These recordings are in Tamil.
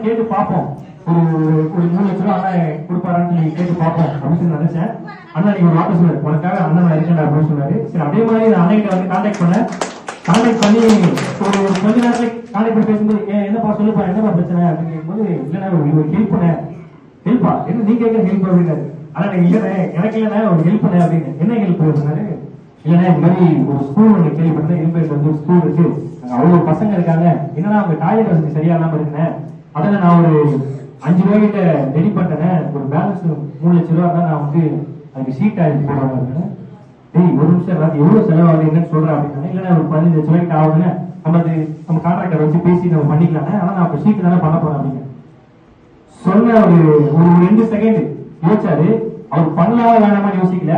அண்ணன் கேட்டு பார்ப்போம். ஒரு ஒரு- மூணு லட்ச ரூபா அண்ணன் கொடுப்பாரான்னு சொல்லி கேட்டு பார்ப்போம் அப்படின்னு சொல்லி நினைச்சேன். அண்ணா நீங்க ஒரு வார்த்தை சொன்னாரு உனக்காக அண்ணன் நான் இருக்கேன் அப்படின்னு சொன்னாரு. சரி அதே மாதிரி நான் அண்ணன் வந்து கான்டாக்ட் பண்ணேன். கான்டாக்ட் பண்ணி ஒரு ஒரு கொஞ்ச நேரத்துல கான்டாக்ட் பண்ணி பேசும்போது ஏன் என்னப்பா சொல்லுப்பா என்னப்பா பிரச்சனை? அப்படின்னு கேட்கும்போது இல்லைண்ணா ஒரு ஹெல்ப் பண்ண ஹெல்ப்பா என்ன நீ கேட்குற ஹெல்ப் அப்படின்னாரு. ஆனா இல்லைண்ணே எனக்கு இல்லைண்ணே ஒரு ஹெல்ப் பண்ண அப்படின்னு. என்ன ஹெல்ப் சொன்னாரு? இல்லைண்ணே இந்த மாதிரி ஒரு ஸ்கூல் ஒன்று கேள்விப்பட்டேன். இரும்பேட் வந்து ஸ்கூல் இருக்கு. அவ்வளோ அவ்வளவு பசங்க இருக்காங்க. என்னன்னா அவங்க டாய்லெட் வசதி சரியா இல்லாம இருக்கேன் அதில் நான் ஒரு அஞ்சு ரூபா கிட்ட ரெடி பண்ணிட்டேன். ஒரு பேலன்ஸ் மூணு லட்ச ரூபா தான் நான் வந்து அதுக்கு சீட் ஆகி போடுறாங்க டேய் ஒரு நிமிஷம் ராஜ் எவ்வளவு செலவாகுது என்னன்னு சொல்றேன் அப்படின்னா இல்லைன்னா ஒரு பதினஞ்சு லட்ச ரூபாய்க்கு ஆகுதுன்னு நம்ம அது நம்ம கான்ட்ராக்டர் வச்சு பேசி நம்ம பண்ணிக்கலாம் ஆனால் நான் அப்ப ஷீட் தானே பண்ண போறேன் அப்படின்னு. சொன்ன ஒரு ஒரு ரெண்டு செகண்ட் யோசிச்சாரு. அவர் பண்ணலாமா வேணாமா யோசிக்கல.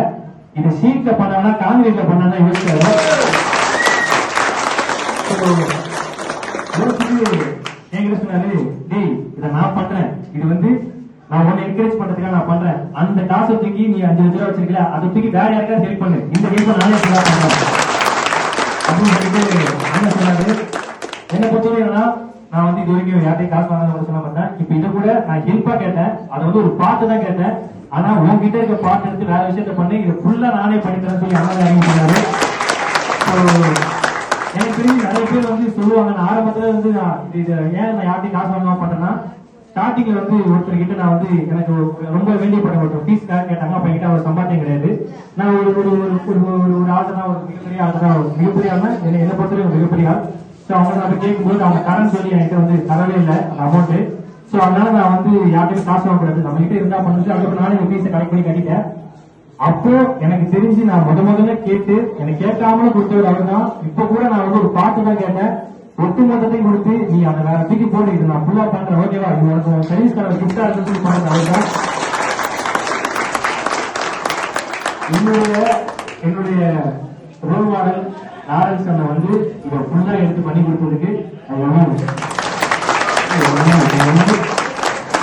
இதை சீட்ல பண்ணானா காங்கிரீட்ல பண்ணானா யோசிச்சாரு யோசிச்சு என்கிட்ட சொன்னாரு டேய் இதை நான் பண்றேன் இது வந்து நான் உன்னை என்கரேஜ் பண்றதுக்காக நான் பண்றேன். அந்த காசை தூக்கி நீ அஞ்சு லட்ச ரூபா வச்சிருக்கல அதை தூக்கி வேற யாருக்காவது ஹெல்ப் பண்ணு. இந்த ஹெல்ப் நானே ஃபுல்லா பண்றேன். அப்படின்னு சொல்லிட்டு அண்ணன் சொன்னாரு? என்ன பொறுத்தவரை என்னன்னா நான் வந்து இது வரைக்கும் யார்ட்டையும் காசு வாங்காத சொல்ல மாட்டேன் இப்ப இதை கூட நான் ஹெல்ப்பா கேட்டேன். அதை வந்து ஒரு பாட்டு தான் கேட்டேன். ஆனா உங்ககிட்ட இருக்க பாட்டு எடுத்து வேற விஷயத்த பண்ணி. இதை ஃபுல்லா நானே பண்ணிக்கிறேன்னு சொல்லி அண்ணன் இறங்கி எனக்கு தெரிஞ்சு நிறைய பேர் வந்து சொல்லுவாங்க. நான் ஆரம்பத்துல வந்து நான் இது இது ஏன் நான் யார்ட்டையும் காசு வாங்காம பண்றேன்னா ஸ்டார்டிங்ல வந்து ஒருத்தர் கிட்ட நான் வந்து எனக்கு ரொம்ப வேண்டியப்பட மாட்டோம் ஃபீஸ் கேட்டாங்க. அப்ப என்கிட்ட அவர் சம்பாத்தியம் கிடையாது. நான் ஒரு ஒரு ஒரு ஒரு ஒரு ஒரு ஆள் தான் ஒரு மிகப்பெரிய ஆள் தான் ஒரு மிகப்பெரிய ஆள் என்னை என்னை பொறுத்தவரைக்கும் மிகப்பெரிய ஆள். ஸோ அவங்க நான் கேட்கும்போது அவங்க கடன் சொல்லி என்கிட்ட வந்து தரவே இல்லை அந்த அமௌண்ட் ஸோ அதனால நான் வந்து யார்ட்டையும் காசு வாங்கக்கூடாது நம்ம கிட்ட இருந்தா பண்ணுச்சு அதுக்கப்புறம் நானே ஃபீஸை கலெக்ட் பண்ணி கட்டிட்டேன். அப்போ எனக்கு தெரிஞ்சு நான் முத முதல்ல கேட்டு எனக்கு கேட்காமலும் கொடுத்தவர் அவர் தான் இப்ப கூட நான் வந்து ஒரு பாட்டு தான் கேட்டேன். ஒட்டு கொடுத்து நீ அந்த வேற தூக்கி போட்டு இது நான் ஃபுல்லா பண்றேன் ஓகேவா இது உனக்கு சர்வீஸ்கார கிஃப்டா இருந்து சொல்லி அவர்தான் என்னுடைய என்னுடைய ரோல் மாடல் லாரன்ஸ் அண்ணன் வந்து இதை ஃபுல்லா எடுத்து பண்ணி கொடுத்ததுக்கு அது ரொம்ப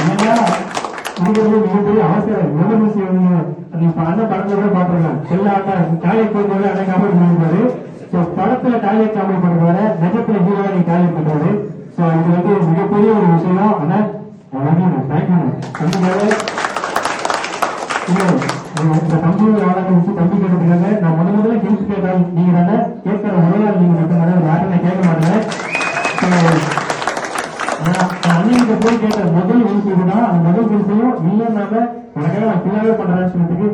என்னன்னா மிகப்பெரிய அவசரம் எமர்ஜென்சி வந்து அண்ணன் படத்துல கூட பாத்துருக்கேன் எல்லா டாய்லெட் போய் அண்ணன் காமெடி பண்ணிருப்பாரு ஸோ படத்துல டாய்லெட் காமெடி பண்ணுவாரு நிஜத்துல ஹீரோ நீ டாய்லெட் பண்றாரு ஸோ இது வந்து மிகப்பெரிய ஒரு விஷயம். அண்ணன் தேங்க்யூ கண்டிப்பாக இந்த தம்பி வாடகை வச்சு தம்பி கேட்டதுக்காக நான் முத முதல்ல கேட்டால் நீங்க தானே கேட்கிற நீங்க மட்டும் தானே யாரும் நான் கேட்க மாட்டேன் So, போய் கேட்ட முதல் ஹெல்ப் அந்த முதல் ஹெல்ப்பையும் இல்லைன்னால உனக்காக நான் ஃபுல்லாவே பண்றேன்னு சொல்லிட்டு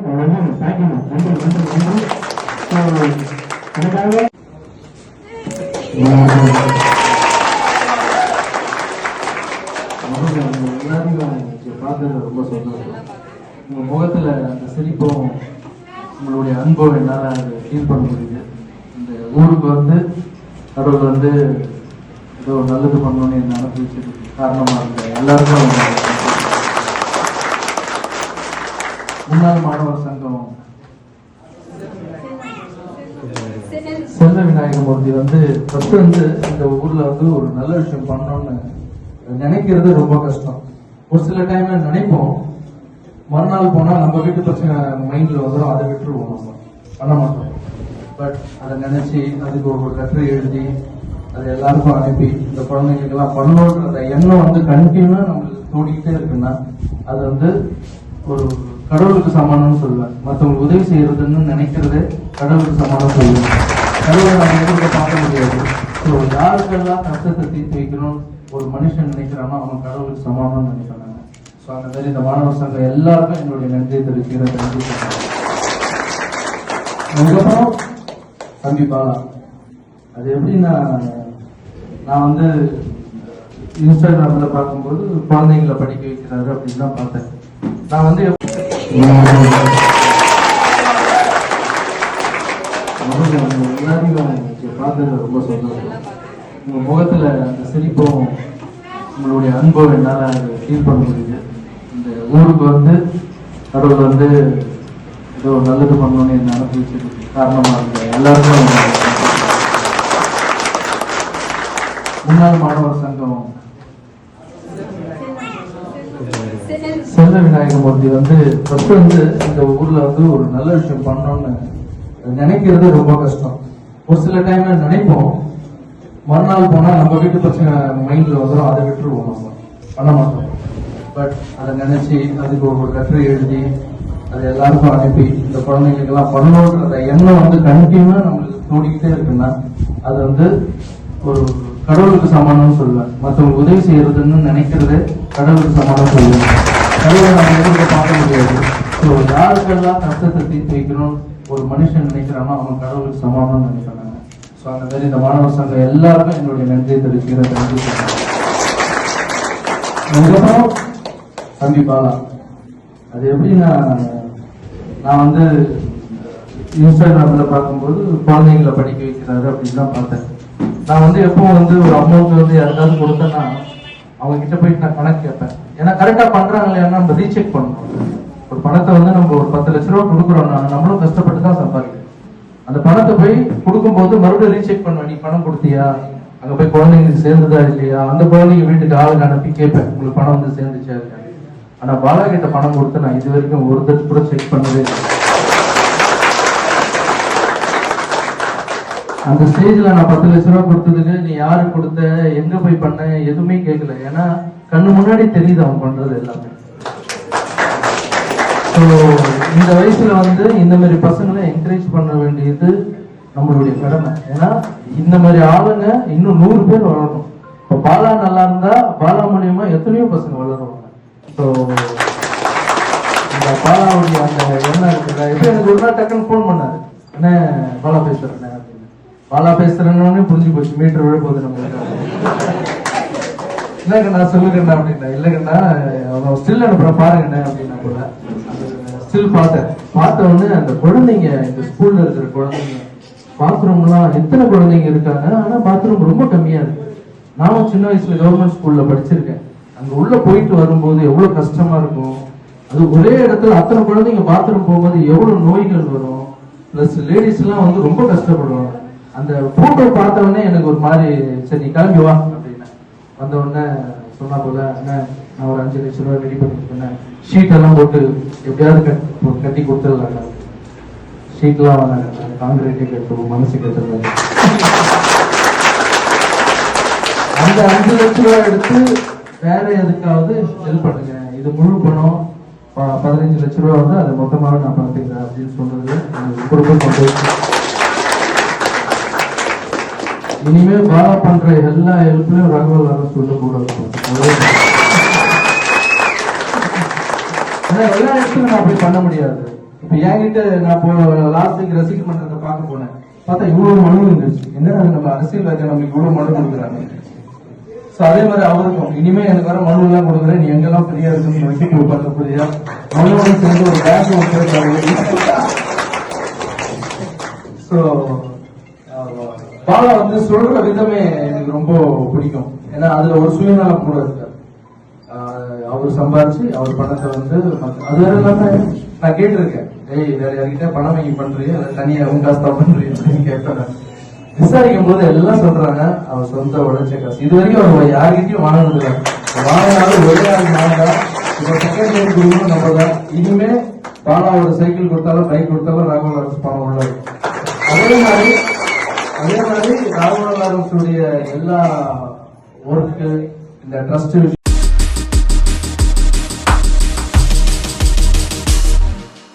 தேங்க்யூ நன்றி நன்றி நன்றி. So, ரொம்ப சந்தோஷம் உங்க முகத்துல அந்த சிரிப்பும் உங்களுடைய அன்பும் என்னால அதை ஃபீல் பண்ண முடியுது? இந்த ஊருக்கு வந்து கடவுள் வந்து ஏதோ நல்லது பண்ணணும்னு என்ன அனுப்பிச்சு காரணமாக காரணமா இருந்த எல்லாருக்கும் முன்னாள் மாணவர் சங்கம் செல்ல விநாயகமூர்த்தி வந்து ஃபர்ஸ்ட் வந்து இந்த ஊர்ல வந்து ஒரு நல்ல விஷயம் பண்ணணும்னு நினைக்கிறது ரொம்ப கஷ்டம். ஒரு சில டைம்ல நினைப்போம். மறுநாள் போனா நம்ம வீட்டு பிரச்சனை மைண்ட்ல வந்துடும் அதை விட்டுருவோம் நம்ம. பண்ண மாட்டோம். பட் அதை நினைச்சு அதுக்கு ஒரு லெட்டர் எழுதி அதை எல்லாருக்கும் அனுப்பி இந்த குழந்தைங்களுக்கெல்லாம் பண்ணணுன்ற எண்ணம் வந்து கண்டினியூவா நம்மளுக்கு தோடிக்கிட்டே இருக்குன்னா அது வந்து ஒரு கடவுளுக்கு சமானம்னு சொல்லுவேன். மற்றவங்களுக்கு உதவி செய்யறதுன்னு நினைக்கிறதே கடவுளுக்கு சமானம் சொல்லுவேன். கடவுளை நம்ம எதிர்க்க பார்க்க முடியாது. ஸோ யாருக்கெல்லாம் கஷ்டத்தை தீர்த்து வைக்கணும் ஒரு மனுஷன் நினைக்கிறானோ அவன் கடவுளுக்கு சமானம்னு நினைக்கிறாங்க ஸோ அந்த மாதிரி இந்த மாணவர் சங்கம் எல்லாருக்கும் என்னுடைய நன்றியை தெரிவிக்கிறேன் நன்றி. அதுக்கப்புறம் தம்பி பாலா. அது எப்படின்னா நான் வந்து இன்ஸ்டாகிராம்ல பார்க்கும்போது குழந்தைங்களை படிக்க வைக்கிறாரு அப்படின்னு தான் பார்த்தேன். நான் வந்து அவங்க முன்னாடி நான் இங்கே பார்த்தது ரொம்ப சந்தோஷம் உங்கள் முகத்தில் அந்த சிரிப்பும் உங்களுடைய அன்பும் என்னால் அது ஃபீல் பண்ண முடியுது. இந்த ஊருக்கு வந்து கடவுள் வந்து ஏதோ நல்லது பண்ணணும்னு என்ன அனுப்பி காரணமாக இருந்த எல்லாருக்கும் முன்னாள் மாணவர் சங்கம். செல்ல விநாயகமூர்த்தி வந்து ஃபர்ஸ்ட் வந்து இந்த ஊர்ல வந்து ஒரு நல்ல விஷயம் பண்ணணும்னு நினைக்கிறது ரொம்ப கஷ்டம். ஒரு சில டைம்ல நினைப்போம். மறுநாள் போனா நம்ம வீட்டு பிரச்சனை மைண்ட்ல வந்துடும் அதை விட்டுருவோம் நம்ம. பண்ண மாட்டோம். பட் அதை நினைச்சு அதுக்கு ஒரு லெட்டர் எழுதி அது எல்லாருக்கும் அனுப்பி இந்த குழந்தைங்களுக்கெல்லாம் பண்ணணுன்ற எண்ணம் வந்து கண்டினியூவா நம்மளுக்கு தோடிக்கிட்டே இருக்குன்னா அது வந்து ஒரு கடவுளுக்கு சமானம்னு சொல்லுவேன். மற்றவங்க உதவி செய்யறதுன்னு நினைக்கிறது கடவுளுக்கு சமானம் சொல்லுவேன். கடவுளை நம்ம பார்க்க முடியாது. ஸோ யாருக்கெல்லாம் கஷ்டத்தை தீர்த்து வைக்கணும்? ஒரு மனுஷன் நினைக்கிறானோ அவன் கடவுளுக்கு சமானம்னு நினைக்கிறாங்க ஸோ அந்த மாதிரி இந்த மாணவர் சங்கம் எல்லாருக்கும் என்னுடைய நன்றியை தெரிவிக்கிறேன் நன்றி. சொல்றேன். அதுக்கப்புறம் தம்பி பாலா அது எப்படின்னா நான் வந்து இன்ஸ்டாகிராமில் பார்க்கும்போது குழந்தைங்களை படிக்க வைக்கிறாரு அப்படின்னு தான் பார்த்தேன். நான் வந்து எப்போ வந்து ஒரு அமௌண்ட் வந்து யாருக்காவது கொடுத்தேன்னா அவங்க கிட்ட போயிட்டு நான் கணக்கு கேட்பேன். ஏன்னா கரெக்டாக பண்ணுறாங்க இல்லையான்னா நம்ம ரீசெக் பண்ணணும். ஒரு பணத்தை வந்து நம்ம ஒரு பத்து லட்ச ரூபா கொடுக்குறோம்னா நம்மளும் கஷ்டப்பட்டு தான் சம்பாதிக்கிறோம் அந்த பணத்தை போய் கொடுக்கும்போது மறுபடியும் ரீசெக் பண்ணுவேன் நீ பணம் கொடுத்தியா? அங்க போய் குழந்தைங்களுக்கு சேர்ந்ததா இல்லையா? அந்த குழந்தைங்க வீட்டுக்கு ஆளுங்க அனுப்பி கேட்பேன் உங்களுக்கு பணம் வந்து சேர்ந்துச்சா இல்லையா? ஆனா பாலா கிட்ட பணம் கொடுத்து நான் இது வரைக்கும் ஒரு தட்டு கூட செக் பண்ணவே இல்லை. அந்த ஸ்டேஜ்ல நான் பத்து லட்ச ரூபா கொடுத்ததுக்கு நீ யாருக்கு கொடுத்த? எங்க போய் பண்ண? எதுவுமே கேட்கல. ஏன்னா கண்ணு முன்னாடி தெரியுது அவன் பண்றது எல்லாமே. ஸோ இந்த வயசுல வந்து இந்த மாதிரி பசங்களை என்கரேஜ் பண்ண வேண்டியது நம்மளுடைய கடமை. ஏன்னா இந்த மாதிரி ஆளுங்க இன்னும் நூறு பேர் வளரணும். இப்போ பாலா நல்லா இருந்தா பாலா மூலியமா எத்தனையோ பசங்க வளருவாங்க. ஸோ இந்த பாலாவுடைய அந்த எண்ணம் இருக்குல்ல? இப்போ எனக்கு ஒரு நாள் டக்குன்னு ஃபோன் பண்ணாரு. என்ன பாலா பேசுறேன் அப்படின்னு. பாலா பேசுறேன்னு புரிஞ்சு போச்சு. மீட்டர் விழ போகுது நம்ம இல்லைங்கண்ணா சொல்லுங்கண்ணா அப்படின்னா. இல்லைங்கண்ணா அவன் ஸ்டில் அனுப்புறேன் பாருங்கண்ணா அப்படின்னா கூட ஸ்டில் பார்த்தேன் பார்த்த உடனே அந்த குழந்தைங்க இந்த ஸ்கூல்ல இருக்கிற குழந்தைங்க பாத்ரூம்லாம் எத்தனை குழந்தைங்க இருக்காங்க? ஆனா பாத்ரூம் ரொம்ப கம்மியா இருக்கு. நானும் சின்ன வயசுல கவர்மெண்ட் ஸ்கூல்ல படிச்சிருக்கேன். அங்க உள்ள போயிட்டு வரும்போது எவ்வளவு கஷ்டமா இருக்கும்? அது ஒரே இடத்துல அத்தனை குழந்தைங்க பாத்ரூம் போகும்போது எவ்வளவு நோய்கள் வரும்? பிளஸ் லேடிஸ் எல்லாம் வந்து ரொம்ப கஷ்டப்படுவாங்க. அந்த போட்டோ பார்த்த உடனே எனக்கு ஒரு மாதிரி சரி நீ கிளம்பி வா அப்படின்னா வந்த உடனே சொன்னா போல நான் ஒரு அஞ்சு லட்சம் ரூபாய் ரெடி பண்ணிருக்கேன் ஷீட் எல்லாம் போட்டு எப்படியாவது கட்டி கட்டி கொடுத்துடலாம் ஷீட்லாம் வேணாங்க காங்கிரீட்டே கட்டுவோம் மனசு கட்டுறது. அந்த அஞ்சு லட்ச ரூபாய் எடுத்து வேற எதுக்காவது ஹெல்ப் பண்ணுங்க. இது முழு பணம். ப- பதினஞ்சு லட்ச ரூபா வந்து அது மொத்தமாக நான் பார்த்துக்கிறேன் அப்படின்னு சொன்னது எனக்கு ரொம்ப ரொம்ப சந்தோஷம் இனிமே பாலா பண்ற எல்லா ஹெல்ப்லயும் ரகவல் வர சொல்லக்கூடாது ஆனா எல்லா இடத்துலையும் நான் அப்படி பண்ண முடியாது. இப்போ என்கிட்ட நான் போ லாஸ்ட் வீக் மன்றத்தை பார்க்க போனேன். பார்த்தா இவ்வளவு மனு இருந்துச்சு. என்ன நம்ம அரசியல்வாதி நம்ம இவ்வளவு மனு கொடுக்குறாங்க? ஸோ அதே மாதிரி அவருக்கும் இனிமே எனக்கு வர மனு எல்லாம் கொடுக்குறேன். நீ எங்கெல்லாம் ஃப்ரீயா இருக்குன்னு வச்சுட்டு உட்காந்து புரியா மனுவோட சேர்ந்து ஒரு பேங்க் ஒன்று ஸோ பாலா வந்து சொல்ற விதமே எனக்கு ரொம்ப பிடிக்கும். ஏன்னா அதுல ஒரு சுயநலம் கூட இருக்கு அவர் சம்பாரிச்சு அவர் பணத்தை வந்து அது வேற இல்லாம நான் கேட்டிருக்கேன். ஏய் வேற யார்கிட்ட பணம் வாங்கி பண்றியா? இல்ல தனியா உங்க காசு தான் பண்றியா? அப்படின்னு கேட்பேன் விசாரிக்கும் போது எல்லாம் சொல்றாங்க. அவர் சொந்த உழைச்ச காசு. இது வரைக்கும் அவர் யார்கிட்டயும் வாங்கினது இல்லை வாங்கினாலும் ஒரே ஆள் நான் இப்போ செகண்ட் ஹேண்ட் கொடுக்கணும் நம்ம தான் இனிமே பாலா ஒரு சைக்கிள் கொடுத்தாலும் பைக் கொடுத்தாலும் ராகுல் அரசு பணம் உள்ளது. அதே மாதிரி அதே மாதிரி ராகுல் அரசுடைய எல்லா ஒர்க்கு இந்த ட்ரஸ்ட் விஷயம்